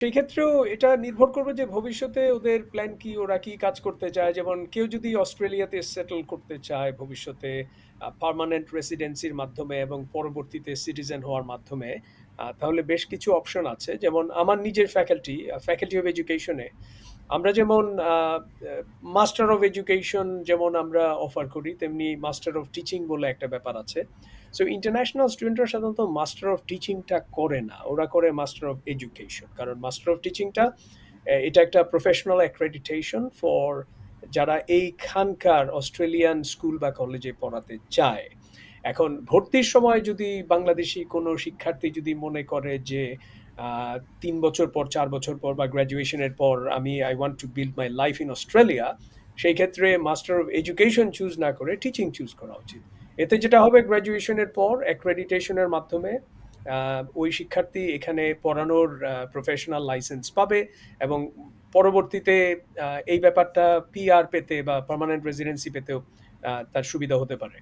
সেই ক্ষেত্রেও এটা নির্ভর করবে যে ভবিষ্যতে ওদের প্ল্যান কি? ওরা কি কাজ করতে চায়? যেমন কেউ যদি অস্ট্রেলিয়াতে সেটেল করতে চায় ভবিষ্যতে পারমানেন্ট রেসিডেন্সির মাধ্যমে এবং পরবর্তীতে সিটিজেন হওয়ার মাধ্যমে তাহলে বেশ কিছু অপশন আছে। যেমন আমার নিজের ফ্যাকাল্টি, ফ্যাকাল্টি অফ এডুকেশন আমরা যেমন মাস্টার অফ এডুকেশন যেমন আমরা অফার করি, তেমনি মাস্টার অফ টিচিং বলে একটা ব্যাপার আছে। সো ইন্টারন্যাশনাল স্টুডেন্টরা সাধারণত মাস্টার অফ টিচিংটা করে না। ওরা করে মাস্টার অফ এডুকেশন। কারণ মাস্টার অফ টিচিংটা এটা একটা প্রফেশনাল অ্যাক্রেডিটেশন ফর যারা এইখানকার অস্ট্রেলিয়ান স্কুল বা কলেজে পড়াতে চায়। এখন ভর্তির সময় যদি বাংলাদেশি কোনো শিক্ষার্থী যদি মনে করে যে তিন বছর পর, চার বছর পর বা গ্র্যাজুয়েশন এর পর আমি I want to build my life in Australia সেই ক্ষেত্রে মাস্টার অফ এডুকেশন চুজ না করে টিচিং চুজ করা উচিত। এতে যেটা হবে গ্র্যাজুয়েশনের পর অ্যাক্রেডিটেশন এর মাধ্যমে ওই শিক্ষার্থী এখানে পড়ানোর প্রফেশনাল লাইসেন্স পাবে এবং পরবর্তীতে এই ব্যাপারটা পিআর পেতে বা পার্মানেন্ট রেসিডেন্সি পেতেও তার সুবিধা হতে পারে।